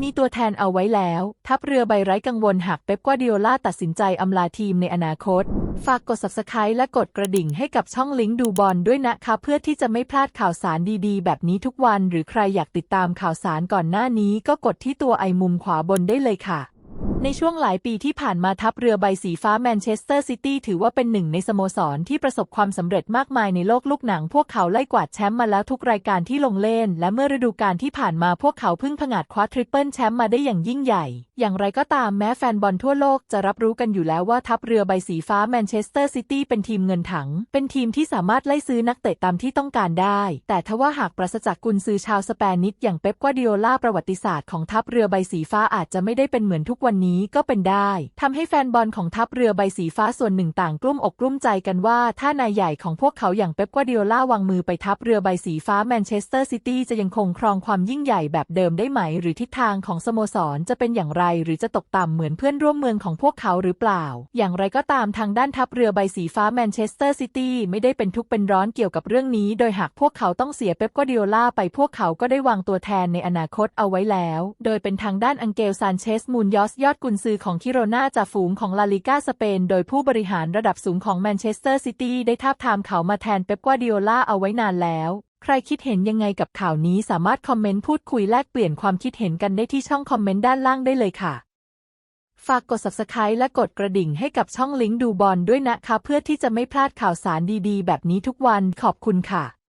มีตัวแทนเอาไว้แล้ว ทัพเรือใบไร้กังวลหากเป๊ปกวาดิโอลาตัดสินใจอำลาทีมในอนาคต ฝากกด subscribe และกดกระดิ่งให้กับช่องลิงก์ดูบอลด้วยนะคะ เพื่อที่จะไม่พลาดข่าวสารดีๆ แบบนี้ทุกวัน หรือใครอยากติดตามข่าวสารก่อนหน้านี้ก็กดที่ตัวไอมุมขวาบนได้เลยค่ะ ในช่วงหลายปีที่ผ่านมาทัพเรือใบสีฟ้าแมนเชสเตอร์ซิตี้ถือว่าเป็นหนึ่งในสโมสรที่ประสบความสำเร็จมากมายในโลกลูกหนัง พวกเขาไล่กวาดแชมป์มาแล้วทุกรายการที่ลงเล่น และเมื่อฤดูกาลที่ผ่านมาพวกเขาเพิ่งผงาดคว้าทริปเปิลแชมป์มาได้อย่างยิ่งใหญ่ อย่างไรก็ตามแม้แฟนบอลทั่วโลกจะรับรู้กันอยู่แล้วว่าทัพเรือใบสีฟ้าแมนเชสเตอร์ซิตี้เป็นทีมเงินถัง เป็นทีมที่สามารถไล่ซื้อนักเตะตามที่ต้องการได้ แต่ทว่าหากปราศจากกุนซือชาวสเปนิชอย่างเป๊ปกวาดิโอลาประวัติศาสตร์ของทัพเรือใบสีฟ้าอาจจะไม่ได้เป็นเหมือนทุกวันนี้ก็เป็นได้ทำให้แฟนบอลของทัพเรือใบสีฟ้าส่วนหนึ่งต่างกลุ้มอกกลุ้มใจกันว่า ถ้านายใหญ่ของพวกเขาอย่างเป๊ปกวาดิโอลาวางมือไปทัพเรือใบสีฟ้าแมนเชสเตอร์ซิตี้จะยังคงครองความยิ่งใหญ่แบบเดิมได้ไหม หรือทิศทางของสโมสรจะเป็นอย่างไร หรือจะตกต่ำเหมือนเพื่อนร่วมเมืองของพวกเขาหรือเปล่า อย่างไรก็ตามทางด้านทัพเรือใบสีฟ้าแมนเชสเตอร์ซิตี้ไม่ได้เป็นทุกข์เป็นร้อนเกี่ยวกับเรื่องนี้ โดยหากพวกเขาต้องเสียเป๊ปกวาดิโอลาไปพวกเขาก็ได้วางตัวแทนในอนาคตเอาไว้แล้ว โดยเป็นทางด้านอังเกลซานเชสมูนยอสยอดกุนซือของคิโรนาจ่าฝูงของลาลิก้าสเปน โดยผู้บริหารระดับสูงของแมนเชสเตอร์ซิตี้ได้ทาบทามเขามาแทนเป๊ปกวาร์ดิโอลาเอาไว้นานแล้ว ใครคิดเห็นยังไงกับข่าวนี้สามารถคอมเมนต์พูดคุยแลกเปลี่ยนความคิดเห็นกันได้ที่ช่องคอมเมนต์ด้านล่างได้เลยค่ะ ฝากกด subscribe และกดกระดิ่งให้กับช่องลิงก์ดูบอลด้วยนะคะ เพื่อที่จะไม่พลาดข่าวสารดีๆ แบบนี้ทุกวันขอบคุณค่ะ